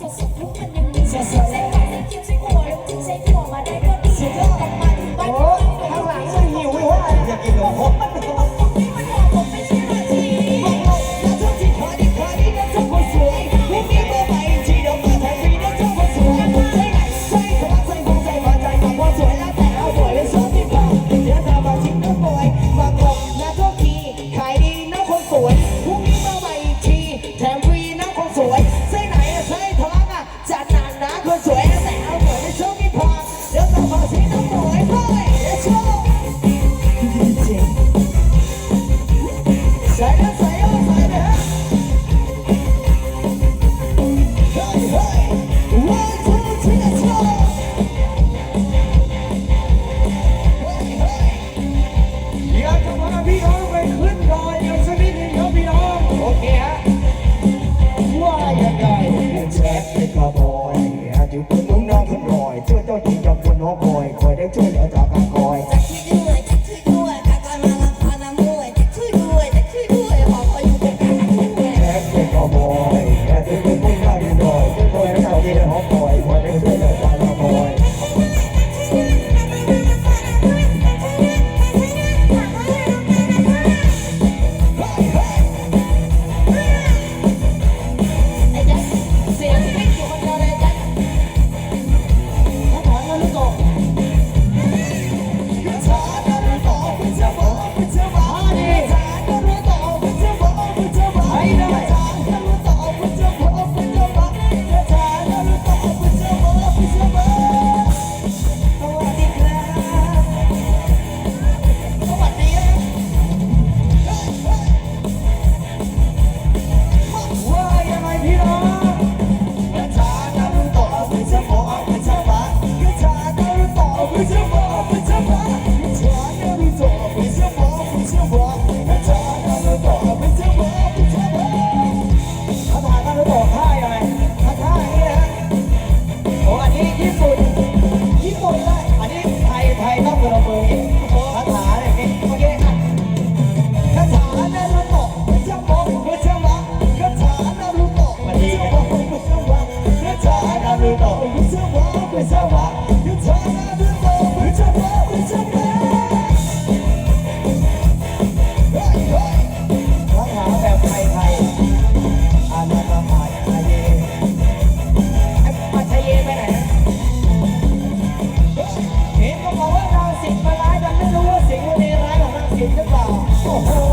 สดทุกมันยังมีสด 没中奖咋办 หรือเปล่าโอ้โห